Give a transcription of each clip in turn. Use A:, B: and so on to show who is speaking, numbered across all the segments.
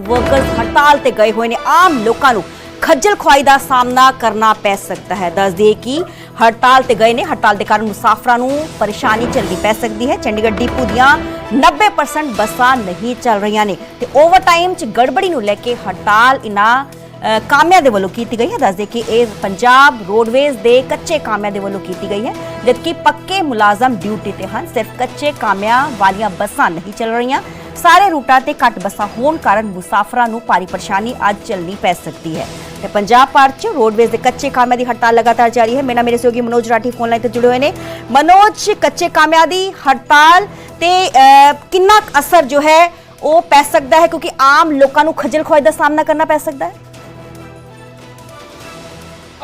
A: Contract workers ਹੜਤਾਲ ਤੇ ਗਏ ਹੋਏ ਨੇ। ਆਮ ਲੋਕਾਂ ਨੂੰ ਖੱਜਲ ਖੁਆਈ ਦਾ ਸਾਹਮਣਾ ਕਰਨਾ ਪੈ ਸਕਦਾ ਹੈ। ਦੱਸ ਦਈਏ ਕਿ ਹੜਤਾਲ ਤੇ ਗਏ ਨੇ। ਹੜਤਾਲ ਦੇ ਕਾਰਨ ਮੁਸਾਫਰਾਂ ਨੂੰ ਪਰੇਸ਼ਾਨੀ ਝੱਲਣੀ ਪੈ ਸਕਦੀ ਹੈ। ਚੰਡੀਗੜ੍ਹ ਡਿਪੂ ਦੀਆਂ 90% ਬੱਸਾਂ ਨਹੀਂ ਚੱਲ ਰਹੀਆਂ ਨੇ ਤੇ ਓਵਰਟਾਈਮ 'ਚ ਗੜਬੜੀ ਨੂੰ ਲੈ ਕੇ ਹੜਤਾਲ ਇਨਾ ਕਾਮਿਆਂ ਦੇ ਵੱਲੋਂ ਕੀਤੀ ਗਈ ਹੈ। ਦੱਸਦੇ ਕਿ ਇਹ ਪੰਜਾਬ ਰੋਡਵੇਜ਼ ਦੇ ਕੱਚੇ ਕਾਮਿਆਂ ਦੇ ਵੱਲੋਂ ਕੀਤੀ ਗਈ ਹੈ, ਜਦਕਿ ਪੱਕੇ ਮੁਲਾਜ਼ਮ ਡਿਊਟੀ ਤੇ ਹਨ। ਸਿਰਫ ਕੱਚੇ ਕਾਮਿਆਂ ਵਾਲੀਆਂ ਬੱਸਾਂ ਨਹੀਂ ਚੱਲ ਰਹੀਆਂ। ਸਾਰੇ ਰੂਟਾਂ ਤੇ ਘੱਟ ਬੱਸਾਂ ਹੋਣ ਕਾਰਨ ਮੁਸਾਫਰਾਂ ਨੂੰ ਭਾਰੀ ਪਰੇਸ਼ਾਨੀ ਅੱਜ ਚੱਲਣੀ ਪੈ ਸਕਦੀ ਹੈ। ਤੇ ਪੰਜਾਬ ਭਰ ਚ ਰੋਡਵੇਜ਼ ਦੇ ਕੱਚੇ ਕਾਮਿਆਂ ਦੀ ਹੜਤਾਲ ਲਗਾਤਾਰ ਜਾਰੀ ਹੈ। ਮੇਰਾ ਮੇਰੇ ਸਹਿਯੋਗੀ ਮਨੋਜ ਰਾਠੀ ਫੋਨ ਲਾਈਨ ਤੇ ਜੁੜੇ ਹੋਏ ਨੇ। ਮਨੋਜ, ਕੱਚੇ ਕਾਮਿਆਂ ਦੀ ਹੜਤਾਲ ਤੇ ਕਿੰਨਾ ਕੁ ਅਸਰ ਜੋ ਹੈ, ਉਹ ਪੈ ਸਕਦਾ ਹੈ? ਕਿਉਂਕਿ ਆਮ ਲੋਕਾਂ ਨੂੰ ਖੱਜਲ ਖੁਆਈ ਦਾ ਸਾਹਮਣਾ ਕਰਨਾ ਪੈ ਸਕਦਾ ਹੈ।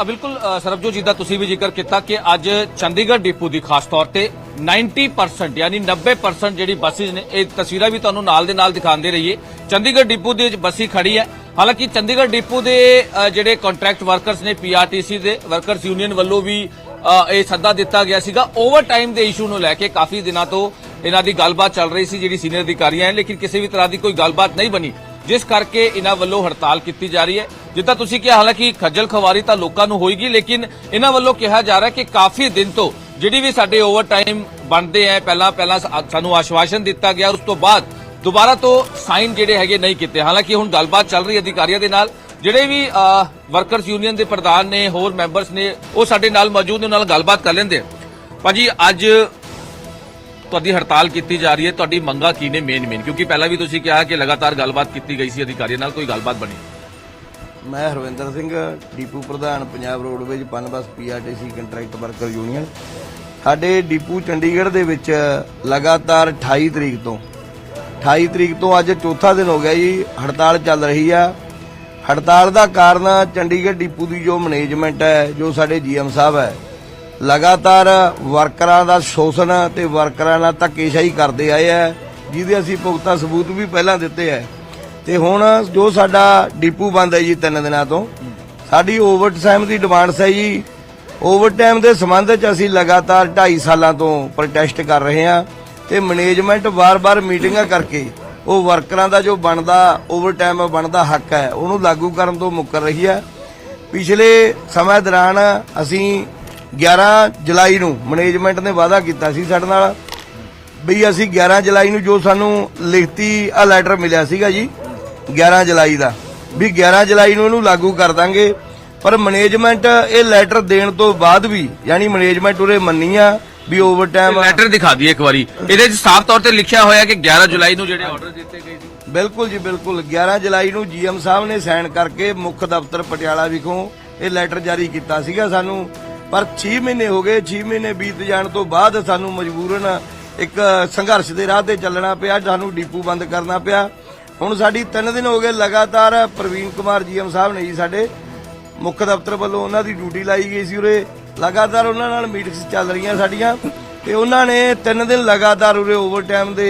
B: ਬਿਲਕੁਲ ਸਰਬਜੋਤ ਜੀ ਦਾ ਤੁਸੀਂ ਵੀ ਜ਼ਿਕਰ ਕੀਤਾ ਕਿ ਅੱਜ ਚੰਡੀਗੜ੍ਹ ਡਿਪੂ ਦੀ ਖਾਸ ਤੌਰ ਤੇ 90% ਯਾਨੀ 90% ਜਿਹੜੀ ਬੱਸਿਸ ਨੇ, ਇਹ ਤਸਵੀਰਾਂ ਵੀ ਤੁਹਾਨੂੰ ਨਾਲ ਦੇ ਨਾਲ ਦਿਖਾਉਂਦੇ ਰਹੀਏ। ਚੰਡੀਗੜ੍ਹ ਡਿਪੂ ਦੇ ਵਿੱਚ ਬੱਸੀ ਖੜੀ ਹੈ, ਹਾਲਾਂਕਿ ਚੰਡੀਗੜ੍ਹ ਡਿਪੂ ਦੇ ਜਿਹੜੇ ਕੰਟਰੈਕਟ ਵਰਕਰਸ ਨੇ ਪੀਆਰਟੀਸੀ ਦੇ ਵਰਕਰਸ ਯੂਨੀਅਨ ਵੱਲੋਂ ਵੀ ਇਹ ਸੱਦਾ ਦਿੱਤਾ ਗਿਆ ਸੀਗਾ। ਓਵਰ ਟਾਈਮ ਦੇ ਇਸ਼ੂ ਨੂੰ ਲੈ ਕੇ ਕਾਫੀ ਦਿਨਾਂ ਤੋਂ ਇਹਨਾਂ ਦੀ ਗੱਲਬਾਤ ਚੱਲ ਰਹੀ ਸੀ, ਜਿਹੜੀ ਸੀਨੀਅਰ ਅਧਿਕਾਰੀਆਂ ਨੇ, ਲੇਕਿਨ ਕਿਸੇ ਵੀ ਤਰ੍ਹਾਂ ਦੀ ਕੋਈ ਗੱਲਬਾਤ ਨਹੀਂ ਬਣੀ। ਜਿਸ ਕਰਕੇ ਇਹਨਾਂ ਵੱਲੋਂ ਹੜਤਾਲ ਕੀਤੀ ਜਾ ਰਹੀ ਹੈ। ਜਿੱਦਾਂ ਤੁਸੀਂ ਕਿਹਾ, ਹਾਲਾਂਕਿ ਖੱਜਲ ਖਵਾਰੀ ਤਾਂ ਲੋਕਾਂ ਨੂੰ ਹੋਏਗੀ, ਲੇਕਿਨ ਇਹਨਾਂ ਵੱਲੋਂ ਕਿਹਾ ਜਾ ਰਿਹਾ ਕਿ ਕਾਫੀ ਦਿਨ ਤੋਂ ਜਿਹੜੀ ਵੀ ਸਾਡੇ ਓਵਰ ਟਾਈਮ ਬਣਦੇ ਆ ਪਹਿਲਾਂ ਪਹਿਲਾਂ ਸਾਨੂੰ ਆਸ਼ਵਾਸਨ ਦਿੱਤਾ ਗਿਆ, ਉਸ ਤੋਂ ਬਾਅਦ ਦੁਬਾਰਾ ਤੋਂ ਸਾਈਨ ਜਿਹੜੇ ਹੈਗੇ ਨਹੀਂ ਕੀਤੇ। ਹਾਲਾਂਕਿ ਹੁਣ ਗੱਲਬਾਤ ਚੱਲ ਰਹੀ ਹੈ ਅਧਿਕਾਰੀਆਂ ਦੇ ਨਾਲ। ਜਿਹੜੇ ਵੀ ਵਰਕਰਸ ਯੂਨੀਅਨ ਦੇ ਪ੍ਰਧਾਨ ਨੇ, ਹੋਰ ਮੈਂਬਰਸ ਨੇ, ਉਹ ਸਾਡੇ ਨਾਲ ਮੌਜੂਦ ਨੇ, ਉਹਨਾਂ ਨਾਲ ਗੱਲਬਾਤ ਕਰ ਲੈਂਦੇ ਆ। ਭਾਜੀ, ਅੱਜ ਤੁਹਾਡੀ ਹੜਤਾਲ ਕੀਤੀ ਜਾ ਰਹੀ ਹੈ, ਤੁਹਾਡੀ ਮੰਗਾ ਕੀ ਨੇ ਮੇਨ ਮੇਨ ਕਿਉਂਕਿ ਪਹਿਲਾਂ ਵੀ ਤੁਸੀਂ ਕਿਹਾ ਕਿ ਲਗਾਤਾਰ ਗੱਲਬਾਤ ਕੀਤੀ ਗਈ ਸੀ ਅਧਿਕਾਰੀਆਂ ਨਾਲ, ਕੋਈ ਗੱਲਬਾਤ ਬਣੀ?
C: ਮੈਂ ਹਰਵਿੰਦਰ ਸਿੰਘ, ਡੀਪੂ ਪ੍ਰਧਾਨ, Punjab roadways Punbus PRTC contract worker union. ਸਾਡੇ ਡੀਪੂ ਚੰਡੀਗੜ੍ਹ ਦੇ ਵਿੱਚ ਲਗਾਤਾਰ 28 ਤਰੀਕ ਤੋਂ 28 ਤਰੀਕ ਤੋਂ ਅੱਜ ਚੌਥਾ ਦਿਨ ਹੋ ਗਿਆ ਜੀ, ਹੜਤਾਲ ਚੱਲ ਰਹੀ ਆ। ਹੜਤਾਲ ਦਾ ਕਾਰਨ ਚੰਡੀਗੜ੍ਹ ਡੀਪੂ ਦੀ ਜੋ ਮੈਨੇਜਮੈਂਟ ਹੈ, ਜੋ ਸਾਡੇ ਜੀਐਮ ਸਾਹਿਬ ਹੈ ਲਗਾਤਾਰ ਵਰਕਰਾਂ ਦਾ ਸ਼ੋਸ਼ਣ ਤੇ ਵਰਕਰਾਂ ਨਾਲ ਧੱਕੇਸ਼ਾਹੀ ਕਰਦੇ ਆਏ ਆ, ਜਿਹਦੇ ਅਸੀਂ ਪੁਖਤਾ ਸਬੂਤ ਵੀ ਪਹਿਲਾਂ ਦਿੱਤੇ ਆ। ਤੇ ਹੁਣ ਜੋ ਸਾਡਾ ਡੀਪੂ ਬੰਦ ਹੈ ਜੀ ਤਿੰਨ ਦਿਨਾਂ ਤੋਂ, ਸਾਡੀ ਓਵਰਟਾਈਮ ਦੀ ਡਿਮਾਂਡਸ ਹੈ ਜੀ। ਓਵਰਟਾਈਮ ਦੇ ਸੰਬੰਧ 'ਚ ਅਸੀਂ ਲਗਾਤਾਰ 2.5 ਸਾਲਾਂ ਤੋਂ ਪ੍ਰੋਟੈਸਟ ਕਰ ਰਹੇ ਹਾਂ ਤੇ ਮੈਨੇਜਮੈਂਟ ਵਾਰ-ਵਾਰ ਮੀਟਿੰਗਾਂ ਕਰਕੇ ਉਹ ਵਰਕਰਾਂ ਦਾ ਜੋ ਬਣਦਾ ਓਵਰਟਾਈਮ ਬਣਦਾ ਹੱਕ ਹੈ, ਉਹਨੂੰ ਲਾਗੂ ਕਰਨ ਤੋਂ ਮੁੱਕਰ ਰਹੀ ਹੈ। ਪਿਛਲੇ ਸਮੇਂ ਦੌਰਾਨ ਅਸੀਂ 11 ਜੁਲਾਈ ਨੂੰ ਮੈਨੇਜਮੈਂਟ ਨੇ ਵਾਅਦਾ ਕੀਤਾ ਸੀ ਸਾਡੇ ਨਾਲ ਬਈ ਅਸੀਂ 11 ਜੁਲਾਈ ਨੂੰ ਜੋ ਸਾਨੂੰ ਲਿਖਤੀ ਆ ਲੈਟਰ ਮਿਲਿਆ ਸੀਗਾ ਜੀ 11 ਜੁਲਾਈ ਦਾ ਵੀ 11 ਜੁਲਾਈ ਨੂੰ ਇਹਨੂੰ ਲਾਗੂ ਕਰ ਦਾਂਗੇ। ਪਰ ਮੈਨੇਜਮੈਂਟ ਇਹ ਲੈਟਰ ਦੇਣ ਤੋਂ ਬਾਅਦ ਵੀ ਯਾਨੀ ਮੈਨੇਜਮੈਂਟ ਉਰੇ ਮੰਨੀ ਆ ਵੀ ਓਵਰ ਟਾਈਮ
B: ਲੈਟਰ ਦਿਖਾ ਦਈਏ ਇੱਕ ਵਾਰੀ। ਇਹਦੇ ਵਿੱਚ ਸਾਫ਼ ਤੌਰ ਤੇ ਲਿਖਿਆ ਹੋਇਆ ਕਿ 11 ਜੁਲਾਈ ਨੂੰ ਜਿਹੜੇ ਆਰਡਰ ਦਿੱਤੇ ਗਏ ਸੀ।
C: ਬਿਲਕੁਲ ਜੀ ਬਿਲਕੁਲ। 11 ਜੁਲਾਈ ਨੂੰ ਜੀਐਮ ਸਾਹਿਬ ਨੇ ਸਾਈਨ ਕਰਕੇ ਮੁੱਖ ਦਫ਼ਤਰ ਪਟਿਆਲਾ ਵਿਖੋਂ ਇਹ ਲੈਟਰ ਜਾਰੀ ਕੀਤਾ ਸੀਗਾ ਸਾਨੂੰ। ਪਰ 6 ਮਹੀਨੇ ਹੋ ਗਏ 6 ਮਹੀਨੇ ਬੀਤ ਜਾਣ ਤੋਂ ਬਾਅਦ ਸਾਨੂੰ ਮਜਬੂਰਨ ਇੱਕ ਸੰਘਰਸ਼ ਦੇ ਰਾਹ ਤੇ ਚੱਲਣਾ ਪਿਆ, ਸਾਨੂੰ ਡੀਪੂ ਬੰਦ ਕਰਨਾ ਪਿਆ। ਹੁਣ ਸਾਡੀ 3 ਦਿਨ ਹੋ ਗਏ ਲਗਾਤਾਰ ਪ੍ਰਵੀਨ ਕੁਮਾਰ ਜੀਐਮ ਸਾਹਿਬ ਨੇ ਜੀ ਸਾਡੇ ਮੁੱਖ ਦਫ਼ਤਰ ਵੱਲੋਂ ਉਹਨਾਂ ਦੀ ਡਿਊਟੀ ਲਾਈ ਗਈ ਸੀ ਉਰੇ। ਲਗਾਤਾਰ ਉਹਨਾਂ ਨਾਲ ਮੀਟਿੰਗਸ ਚੱਲ ਰਹੀਆਂ ਸਾਡੀਆਂ ਤੇ ਉਹਨਾਂ ਨੇ 3 ਦਿਨ ਲਗਾਤਾਰ ਉਰੇ ਓਵਰਟਾਈਮ ਦੇ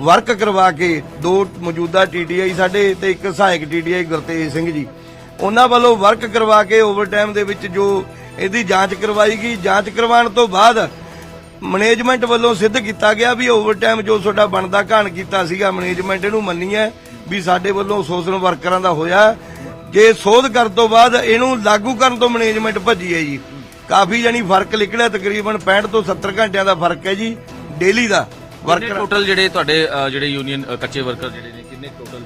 C: ਵਰਕ ਕਰਵਾ ਕੇ ਦੋ ਮੌਜੂਦਾ ਟੀਟੀਆਈ ਸਾਡੇ ਤੇ ਇੱਕ ਸਹਾਇਕ ਟੀਟੀਆਈ ਗੁਰਤੇਜ ਸਿੰਘ ਜੀ। ਉਹਨਾਂ ਵੱਲੋਂ ਵਰਕ ਕਰਵਾ ਕੇ ਓਵਰਟਾਈਮ ਦੇ ਵਿੱਚ ਜੋ ਇਹਦੀ ਜਾਂਚ ਕਰਵਾਈ ਗਈ। ਜਾਂਚ ਕਰਵਾਉਣ ਤੋਂ ਬਾਅਦ ਮੈਨੇਜਮੈਂਟ ਵੱਲੋਂ ਸਿੱਧ ਕੀਤਾ ਗਿਆ ਵੀ ਓਵਰਟਾਈਮ ਜੋ ਤੁਹਾਡਾ ਬਣਦਾ ਘਾਣ ਕੀਤਾ ਸੀਗਾ ਮੈਨੇਜਮੈਂਟ ਇਹਨੂੰ ਮੰਨੀ ਹੈ ਵੀ ਸਾਡੇ ਵੱਲੋਂ ਸ਼ੋਸ਼ਣ ਵਰਕਰਾਂ ਦਾ ਹੋਇਆ। ਜੇ ਸੋਧ ਕਰਨ ਤੋਂ ਬਾਅਦ ਇਹਨੂੰ ਲਾਗੂ ਕਰਨ ਤੋਂ ਮੈਨੇਜਮੈਂਟ ਭੱਜੀ ਹੈ ਜੀ। ਕਾਫੀ ਜਾਨੀ ਫ਼ਰਕ ਨਿਕਲਿਆ ਤਕਰੀਬਨ 65 ਤੋਂ 70 ਘੰਟਿਆਂ ਦਾ ਫ਼ਰਕ ਹੈ ਜੀ ਡੇਲੀ ਦਾ। ਵਰਕਰ
B: ਟੋਟਲ ਜਿਹੜੇ ਤੁਹਾਡੇ ਜਿਹੜੇ ਯੂਨੀਅਨ ਕੱਚੇ ਵਰਕਰ ਜਿਹੜੇ ਨੇ ਕਿੰਨੇ ਟੋਟਲ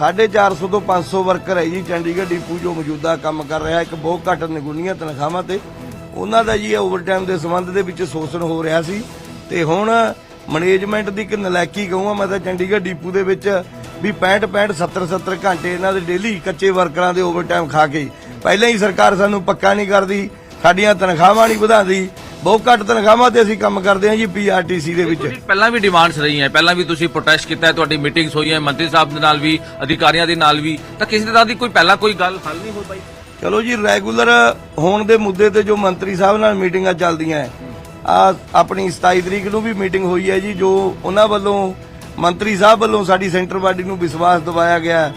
C: 450 ਤੋਂ 500 ਵਰਕਰ ਹੈ ਜੀ, ਚੰਡੀਗੜ੍ਹ ਡਿਪੂ ਜੋ ਮੌਜੂਦਾ ਕੰਮ ਕਰ ਰਿਹਾ, ਇੱਕ ਬਹੁਤ ਘੱਟ ਨਿਗੁਣੀਆਂ ਤਨਖਾਹਾਂ ਤੇ। ਉਹਨਾਂ ਦਾ ਜੀ ਓਵਰਟਾਈਮ ਦੇ ਸੰਬੰਧ ਦੇ ਵਿੱਚ ਸ਼ੋਸ਼ਣ ਹੋ ਰਿਹਾ ਸੀ। ਤੇ ਹੁਣ ਮੈਨੇਜਮੈਂਟ ਦੀ ਇੱਕ ਨਲਾਇਕੀ ਕਹੂੰਗਾ ਮੈਂ ਤਾਂ ਚੰਡੀਗੜ੍ਹ ਡਿਪੂ ਦੇ ਵਿੱਚ ਵੀ 65 65 70 70 ਘੰਟੇ ਇਹਨਾਂ ਦੇ ਡੇਲੀ ਕੱਚੇ ਵਰਕਰਾਂ ਦੇ ਓਵਰਟਾਈਮ ਖਾ ਕੇ। ਪਹਿਲਾਂ ਹੀ ਸਰਕਾਰ ਸਾਨੂੰ ਪੱਕਾ ਨਹੀਂ ਕਰਦੀ, ਸਾਡੀਆਂ ਤਨਖਾਹਾਂ ਨਹੀਂ ਵਧਾਉਂਦੀ। ਬਹੁਤ ਘੱਟ ਤਨਖਾਹਾਂ ਤੇ ਅਸੀਂ ਕੰਮ ਕਰਦੇ ਹਾਂ ਜੀ ਪੀਆਰਟੀਸੀ ਦੇ ਵਿੱਚ।
B: ਤੁਸੀਂ ਪਹਿਲਾਂ ਵੀ ਡਿਮਾਂਡਸ ਰਹੀਆਂ ਪਹਿਲਾਂ ਵੀ ਤੁਸੀਂ ਪ੍ਰੋਟੈਸਟ ਕੀਤਾ ਹੈ ਤੁਹਾਡੀ ਮੀਟਿੰਗਸ ਹੋਈਆਂ ਮੰਤਰੀ ਸਾਹਿਬ ਦੇ ਨਾਲ ਵੀ ਅਧਿਕਾਰੀਆਂ ਦੇ ਨਾਲ ਵੀ ਤਾਂ ਕਿਸੇ ਤਰ੍ਹਾਂ ਦੀ ਕੋਈ ਪਹਿਲਾਂ ਕੋਈ ਗੱਲ ਹੱਲ ਨਹੀਂ ਹੋ ਪਾਈ?
C: ਚਲੋ ਜੀ ਰੈਗੂਲਰ ਹੋਣ ਦੇ ਮੁੱਦੇ ਤੇ ਜੋ ਮੰਤਰੀ ਸਾਹਿਬ ਨਾਲ ਮੀਟਿੰਗਾਂ ਚੱਲਦੀਆਂ ਆ ਆਪਣੀ 27 ਤਰੀਕ ਨੂੰ ਵੀ ਮੀਟਿੰਗ ਹੋਈ ਹੈ ਜੀ ਜੋ ਉਹਨਾਂ ਵੱਲੋਂ ਮੰਤਰੀ ਸਾਹਿਬ ਵੱਲੋਂ ਸਾਡੀ ਸੈਂਟਰ ਬਾਡੀ ਨੂੰ ਵਿਸ਼ਵਾਸ ਦਿਵਾਇਆ ਗਿਆ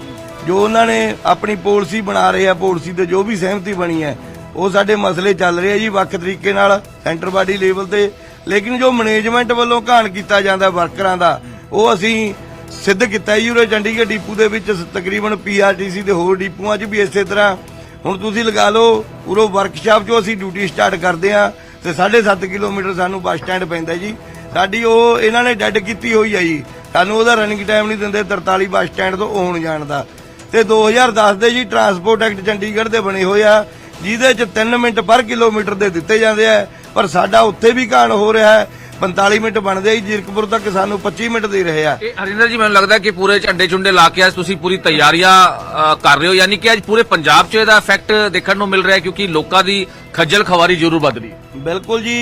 C: ਜੋ ਉਹਨਾਂ ਨੇ ਆਪਣੀ ਪਾਲਿਸੀ ਬਣਾ ਰਹੇ ਆ ਪਾਲਿਸੀ ਤੇ ਜੋ ਵੀ ਸਹਿਮਤੀ ਬਣੀ ਹੈ ਉਹ ਸਾਡੇ ਮਸਲੇ ਚੱਲ ਰਹੇ ਆ ਜੀ ਵੱਖ ਤਰੀਕੇ ਨਾਲ ਸੈਂਟਰ ਬਾਡੀ ਲੈਵਲ ਤੇ। ਲੇਕਿਨ ਜੋ ਮੈਨੇਜਮੈਂਟ ਵੱਲੋਂ ਘਾਣ ਕੀਤਾ ਜਾਂਦਾ ਵਰਕਰਾਂ ਦਾ, ਉਹ ਅਸੀਂ ਸਿੱਧ ਕੀਤਾ ਜੀ ਉਰੇ ਚੰਡੀਗੜ੍ਹ ਡੀਪੂ ਦੇ ਵਿੱਚ ਸ- ਤਕਰੀਬਨ ਪੀਆਰਟੀਸੀ ਦੇ ਹੋਰ ਡੀਪੂਆਂ 'ਚ ਵੀ ਇਸੇ ਤਰ੍ਹਾਂ। ਹੁਣ ਤੁਸੀਂ ਲਗਾ ਲਓ, ਉਰੋਂ ਵਰਕਸ਼ਾਪ 'ਚੋਂ ਅਸੀਂ ਡਿਊਟੀ ਸਟਾਰਟ ਕਰਦੇ ਆ ਤੇ 7.5 ਕਿਲੋਮੀਟਰ ਸਾਨੂੰ ਬੱਸ ਸਟੈਂਡ ਪੈਂਦਾ ਜੀ। ਸਾਡੀ ਉਹ ਇਹਨਾਂ ਨੇ ਡੈਡ ਕੀਤੀ ਹੋਈ ਆ ਜੀ। ਸਾਨੂੰ ਉਹਦਾ ਰਨਿੰਗ ਟਾਈਮ ਨਹੀਂ ਦਿੰਦੇ 43 ਬੱਸ ਸਟੈਂਡ ਤੋਂ ਆਉਣ ਜਾਣ ਦਾ। ਤੇ 2010 ਦੇ ਜੀ ਟਰਾਂਸਪੋਰਟ ਐਕਟ ਚੰਡੀਗੜ੍ਹ ਦੇ ਬਣੇ ਹੋਏ ਆ। ਜਿਹਦੇ ਚ 3 ਮਿੰਟ ਪਰ ਕਿਲੋਮੀਟਰ ਦੇ ਦਿੱਤੇ ਜਾਂਦੇ ਆ ਪਰ ਸਾਡਾ ਉੱਥੇ ਵੀ ਘਾਣ ਹੋ ਰਿਹਾ ਹੈ। 45 ਮਿੰਟ ਬਣਦੇ ਆ ਜੀ ਜੀਰਕਪੁਰ ਤੱਕ ਸਾਨੂੰ 25 ਮਿੰਟ ਦੇ ਰਹੇ ਆ।
B: ਇਹ ਹਰਿੰਦਰ ਜੀ ਮੈਨੂੰ ਲੱਗਦਾ ਕਿ ਪੂਰੇ ਝੰਡੇ ਚੁੰਡੇ ਲਾ ਕੇ ਅੱਜ ਤੁਸੀਂ ਪੂਰੀ ਤਿਆਰੀਆਂ ਕਰ ਰਹੇ ਹੋ ਯਾਨੀ ਕਿ ਅੱਜ ਪੂਰੇ ਪੰਜਾਬ 'ਚ ਇਹਦਾ ਇਫੈਕਟ ਦੇਖਣ ਨੂੰ ਮਿਲ ਰਿਹਾ ਹੈ ਕਿਉਂਕਿ ਲੋਕਾਂ ਦੀ ਖੱਜਲ ਖਵਾਰੀ ਜ਼ਰੂਰ ਵੱਧ ਰਹੀ ਹੈ।
C: ਬਿਲਕੁਲ ਜੀ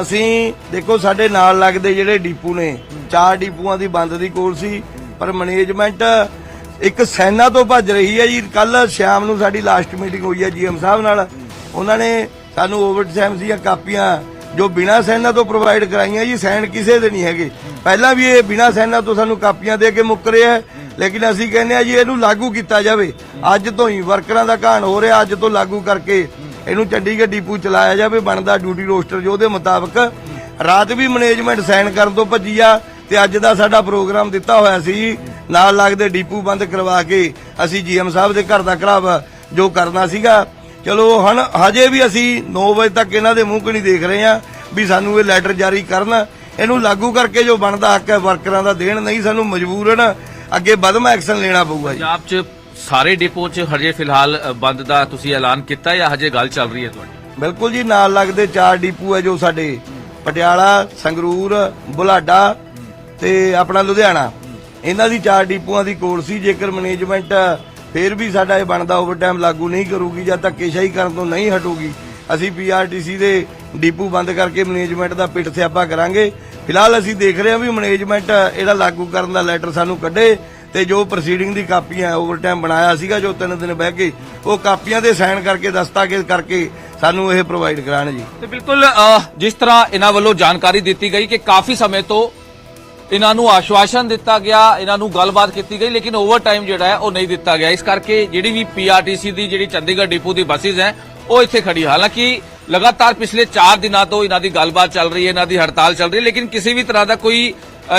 C: ਅਸੀਂ ਦੇਖੋ ਸਾਡੇ ਨਾਲ ਲੱਗਦੇ ਜਿਹੜੇ ਡੀਪੂ ਨੇ ਚਾਰ ਡੀਪੂਆਂ ਦੀ ਬੰਦ ਦੀ ਕੋਲ ਸੀ ਪਰ ਮੈਨੇਜਮੈਂਟ ਇੱਕ ਸੈਨਾ ਤੋਂ ਭੱਜ ਰਹੀ ਹੈ ਜੀ। ਕੱਲ ਸ਼ਾਮ ਨੂੰ ਸਾਡੀ ਲਾਸਟ ਮੀਟਿੰਗ ਹੋਈ ਹੈ ਜੀਐਮ ਸਾਹਿਬ ਨਾਲ। ਉਹਨਾਂ ਨੇ ਸਾਨੂੰ ਓਵਰਟਾਈਮ ਦੀਆਂ ਕਾਪੀਆਂ ਜੋ ਬਿਨਾ ਸੈਨਾ ਤੋਂ ਪ੍ਰੋਵਾਈਡ ਕਰਾਈਆਂ ਜੀ ਸੈਨ ਕਿਸੇ ਦੇ ਨਹੀਂ ਹੈਗੇ। ਪਹਿਲਾਂ ਵੀ ਇਹ ਬਿਨਾ ਸੈਨਾ ਤੋਂ ਸਾਨੂੰ ਕਾਪੀਆਂ ਦੇ ਕੇ ਮੁੱਕ ਰਿਹਾ ਹੈ। ਲੇਕਿਨ ਅਸੀਂ ਕਹਿੰਦੇ ਆ ਜੀ, ਇਹਨੂੰ ਲਾਗੂ ਕੀਤਾ ਜਾਵੇ। ਅੱਜ ਤੋਂ ਹੀ ਵਰਕਰਾਂ ਦਾ ਘਾਣ ਹੋ ਰਿਹਾ, ਅੱਜ ਤੋਂ ਲਾਗੂ ਕਰਕੇ ਇਹਨੂੰ ਚੰਡੀਗੜ੍ਹ ਡੀਪੂ ਚਲਾਇਆ ਜਾਵੇ। ਬਣਦਾ ਡਿਊਟੀ ਰੋਸਟਰ ਜੋ ਉਹਦੇ ਮੁਤਾਬਕ। ਰਾਤ ਵੀ ਮੈਨੇਜਮੈਂਟ ਸਾਈਨ ਕਰਨ ਤੋਂ ਭੱਜੀ ਆ। ਤੇ ਅੱਜ ਦਾ ਸਾਡਾ ਪ੍ਰੋਗਰਾਮ ਦਿੱਤਾ ਹੋਇਆ ਸੀ। ਨਾਲ ਲੱਗਦੇ ਡਿਪੂ ਬੰਦ ਕਰਵਾ ਕੇ ਅਸੀਂ ਜੀਐਮ ਸਾਹਿਬ ਦੇ ਘਰ ਦਾ ਘਰਾਵ ਜੋ ਕਰਨਾ ਸੀਗਾ। ਚਲੋ ਹੁਣ ਹਜੇ ਵੀ ਅਸੀਂ 9 ਵਜੇ ਤੱਕ ਇਹਨਾਂ ਦੇ ਮੂੰਹ ਕਣੀ ਦੇਖ ਰਹੇ ਆ ਵੀ ਸਾਨੂੰ ਇਹ ਲੈਟਰ ਜਾਰੀ ਕਰਨ। ਇਹਨੂੰ ਲਾਗੂ ਕਰਕੇ ਜੋ ਬਣਦਾ ਹੱਕ ਹੈ ਵਰਕਰਾਂ ਦਾ ਦੇਣ ਨਹੀਂ ਸਾਨੂੰ ਮਜਬੂਰਨ ਅੱਗੇ ਵਧਮ ਐਕਸ਼ਨ ਲੈਣਾ ਪਊਗਾ ਜੀ।
B: ਪੰਜਾਬ 'ਚ ਸਾਰੇ ਡਿਪੋ 'ਚ ਹਜੇ ਫਿਲਹਾਲ ਬੰਦ ਦਾ ਤੁਸੀਂ ਐਲਾਨ ਕੀਤਾ ਜਾਂ ਹਜੇ ਗੱਲ ਚੱਲ ਰਹੀ ਹੈ ਤੁਹਾਡੀ?
C: ਬਿਲਕੁਲ ਜੀ ਨਾਲ ਲੱਗਦੇ ਚਾਰ ਡੀਪੂ ਹੈ ਜੋ ਸਾਡੇ ਪਟਿਆਲਾ ਸੰਗਰੂਰ ਬੁਲਾਡਾ ਤੇ ਆਪਣਾ ਲੁਧਿਆਣਾ। ਇਹਨਾਂ ਦੀ ਚਾਰ ਡੀਪੂਆਂ ਦੀ ਕੋਲ ਸੀ, ਜੇਕਰ ਮੈਨੇਜਮੈਂਟ ਫਿਰ ਵੀ ਸਾਡਾ ਇਹ ਬਣਦਾ ਓਵਰਟਾਈਮ ਲਾਗੂ ਨਹੀਂ ਕਰੂਗੀ ਜਾਂ ਧੱਕੇਸ਼ਾਹੀ ਕਰਨ ਤੋਂ ਨਹੀਂ ਹਟੂਗੀ, ਅਸੀਂ ਪੀਆਰਟੀਸੀ ਦੇ ਡੀਪੂ ਬੰਦ ਕਰਕੇ ਮੈਨੇਜਮੈਂਟ ਦਾ ਪਿੱਟ ਸਿਆਪਾ ਕਰਾਂਗੇ। ਫਿਲਹਾਲ ਅਸੀਂ ਦੇਖ ਰਹੇ ਹਾਂ ਵੀ ਮੈਨੇਜਮੈਂਟ ਇਹਦਾ ਲਾਗੂ ਕਰਨ ਦਾ ਲੈਟਰ ਸਾਨੂੰ ਕੱਢੇ ਤੇ ਜੋ ਪ੍ਰੋਸੀਡਿੰਗ ਦੀ ਕਾਪੀਆਂ ਓਵਰਟਾਈਮ ਬਣਾਇਆ ਸੀਗਾ, ਜੋ ਤਿੰਨ ਦਿਨ ਬਹਿ ਕੇ, ਉਹ ਕਾਪੀਆਂ ਦੇ ਸਾਈਨ ਕਰਕੇ, ਦਸਤਾਵੇਜ਼ ਕਰਕੇ ਸਾਨੂੰ ਇਹ ਪ੍ਰੋਵਾਈਡ ਕਰਾਣ ਜੀ।
B: ਤੇ ਬਿਲਕੁਲ ਜਿਸ ਤਰ੍ਹਾਂ ਇਹਨਾਂ ਵੱਲੋਂ ਜਾਣਕਾਰੀ ਦਿੱਤੀ ਗਈ ਕਿ ਕਾਫੀ ਸਮੇਂ ਤੋਂ ਇਹਨਾਂ ਨੂੰ ਆਸ਼ਵਾਸਨ ਦਿੱਤਾ ਗਿਆ, ਇਹਨਾਂ ਨੂੰ ਗੱਲਬਾਤ ਕੀਤੀ ਗਈ, ਲੇਕਿਨ ਓਵਰ ਟਾਈਮ ਜਿਹੜਾ ਹੈ ਉਹ ਨਹੀਂ ਦਿੱਤਾ ਗਿਆ। ਇਸ ਕਰਕੇ ਜਿਹੜੀ ਵੀ ਪੀਆਰਟੀਸੀ ਦੀ, ਜਿਹੜੀ ਚੰਡੀਗੜ੍ਹ ਡਿਪੂ ਦੀ ਬੱਸਿਸ ਹੈ, ਉਹ ਇੱਥੇ ਖੜੀ ਹਾਲਾਂਕਿ ਲਗਾਤਾਰ ਪਿਛਲੇ 4 ਦਿਨਾਂ ਤੋਂ ਇਹਨਾਂ ਦੀ ਗੱਲਬਾਤ ਚੱਲ ਰਹੀ ਹੈ, ਇਹਨਾਂ ਦੀ ਹੜਤਾਲ ਚੱਲ ਰਹੀ ਹੈ, ਲੇਕਿਨ ਕਿਸੇ ਵੀ ਤਰ੍ਹਾਂ ਦਾ ਕੋਈ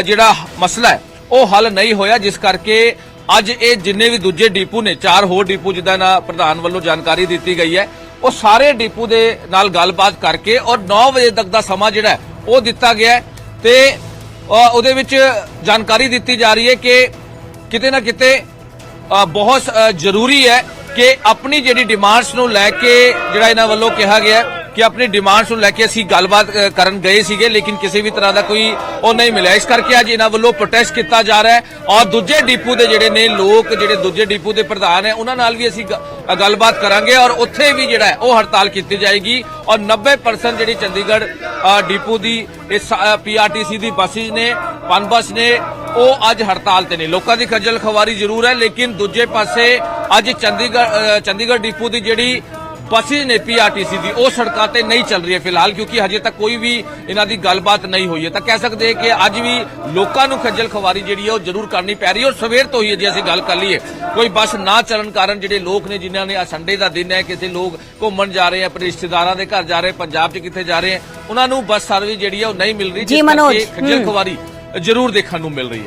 B: ਜਿਹੜਾ ਮਸਲਾ ਹੈ, ਉਹ ਹੱਲ ਨਹੀਂ ਹੋਇਆ, ਜਿਸ ਕਰਕੇ ਅੱਜ ਇਹ ਜਿੰਨੇ ਵੀ ਦੂਜੇ ਡਿਪੂ ਨੇ, ਚਾਰ ਹੋਰ ਡਿਪੂ ਜਿੱਦਾਂ ਨਾ ਪ੍ਰਧਾਨ ਵੱਲੋਂ ਜਾਣਕਾਰੀ ਦਿੱਤੀ ਗਈ ਹੈ, ਉਹ ਸਾਰੇ ਡਿਪੂ ਦੇ ਨਾਲ ਗੱਲਬਾਤ ਕਰਕੇ ਔਰ 9 ਵਜੇ ਤੱਕ ਦਾ ਸਮਾਂ ਜਿਹੜਾ ਉਹ ਦਿੱਤਾ ਗਿਆ ਹੈ। ਤੇ ਉਹਦੇ ਵਿੱਚ ਜਾਣਕਾਰੀ ਦਿੱਤੀ ਜਾ ਰਹੀ ਹੈ ਕਿ ਕਿਤੇ ਨਾ ਕਿਤੇ ਬਹੁਤ ਜ਼ਰੂਰੀ ਹੈ ਕਿ ਆਪਣੀ ਜਿਹੜੀ ਡਿਮਾਂਡਸ ਨੂੰ ਲੈ ਕੇ ਜਿਹੜਾ ਇਹਨਾਂ ਵੱਲੋਂ ਕਿਹਾ ਗਿਆ ਕਿ ਆਪਣੀ ਡਿਮਾਂਡਸ ਨੂੰ ਲੈ ਕੇ ਅਸੀਂ ਗੱਲਬਾਤ ਕਰਨ ਗਏ ਸੀਗੇ ਲੇਕਿਨ ਕਿਸੇ ਵੀ ਤਰ੍ਹਾਂ ਦਾ ਕੋਈ ਉਹ ਨਹੀਂ ਮਿਲਿਆ। ਇਸ ਕਰਕੇ ਅੱਜ ਇਹਨਾਂ ਵੱਲੋਂ ਪ੍ਰੋਟੈਸਟ ਕੀਤਾ ਜਾ ਰਿਹਾ ਹੈ ਔਰ ਦੂਜੇ ਡਿਪੂ ਦੇ ਜਿਹੜੇ ਨੇ ਲੋਕ ਜਿਹੜੇ ਦੂਜੇ ਡਿਪੂ ਦੇ ਪ੍ਰਧਾਨ ਹੈ ਉਹਨਾਂ ਨਾਲ ਵੀ ਅਸੀਂ ਗੱਲਬਾਤ ਕਰਾਂਗੇ ਔਰ ਉੱਥੇ ਵੀ ਜਿਹੜਾ ਉਹ ਹੜਤਾਲ ਕੀਤੀ ਜਾਏਗੀ ਔਰ 90% ਜਿਹੜੀ ਚੰਡੀਗੜ੍ਹ ਅ, ਡਿਪੂ ਦੀ ਇਸ ਪੀਆਰਟੀਸੀ ਦੀ ਬੱਸਿਸ ਨੇ ਪਨ ਬੱਸ ਨੇ ਉਹ ਅੱਜ ਹੜਤਾਲ ਤੇ ਨੇ। ਲੋਕਾਂ ਦੀ ਖੱਜਲ ਖਵਾਰੀ ਜ਼ਰੂਰ ਹੈ ਲੇਕਿਨ ਦੂਜੇ ਪਾਸੇ ਅੱਜ ਚੰਡੀਗੜ੍ਹ ਚੰਡੀਗੜ੍ਹ ਡਿਪੂ ਦੀ ਜਿਹੜੀ ਬੱਸਿਸ ਨੇ ਪੀਆਰਟੀਸੀ ਦੀ। ਉਹ ਸੜਕਾਂ ਤੇ ਨਹੀਂ ਚੱਲ ਰਹੀ ਹੈ ਫਿਲਹਾਲ ਕਿਉਂਕਿ ਹਜੇ ਤੱਕ ਕੋਈ ਵੀ ਇਹਨਾਂ ਦੀ ਗੱਲਬਾਤ ਨਹੀਂ ਹੋਈ ਹੈ। ਤਾਂ ਕਹਿ ਸਕਦੇ ਕਿ ਅੱਜ ਵੀ ਲੋਕਾਂ ਨੂੰ ਖੱਜਲ ਖਵਾਰੀ ਜਿਹੜੀ ਹੈ ਉਹ ਜ਼ਰੂਰ ਕਰਨੀ ਪੈ ਰਹੀ ਹੈ ਔਰ ਸਵੇਰ ਤੋਂ ਹੀ ਜੇ ਅਸੀਂ ਗੱਲ ਕਰ ਲਈਏ ਕੋਈ ਬੱਸ ਨਾ ਚੱਲਣ ਕਾਰਨ ਜਿਹੜੇ ਲੋਕ ਨੇ ਜਿਨ੍ਹਾਂ ਨੇ ਆ ਸੰਡੇ ਦਾ ਦਿਨ ਹੈ ਕਿਸੇ ਲੋਕ ਘੁੰਮਣ ਜਾ ਰਹੇ ਆ ਆਪਣੇ ਰਿਸ਼ਤੇਦਾਰਾਂ ਦੇ ਘਰ ਜਾ ਰਹੇ ਪੰਜਾਬ 'ਚ ਕਿੱਥੇ ਜਾ ਰਹੇ ਆ ਉਹਨਾਂ ਨੂੰ ਬੱਸ ਸਰਵਿਸ ਜਿਹੜੀ ਹੈ ਉਹ ਨਹੀਂ ਮਿਲ ਰਹੀ
A: ਜੀ
B: ਜਿਸ ਕਰਕੇ ਖੱਜਲ। ਖਵਾਰੀ ਜ਼ਰੂਰ ਦੇਖਣ ਨੂੰ ਮਿਲ ਰਹੀ ਹੈ।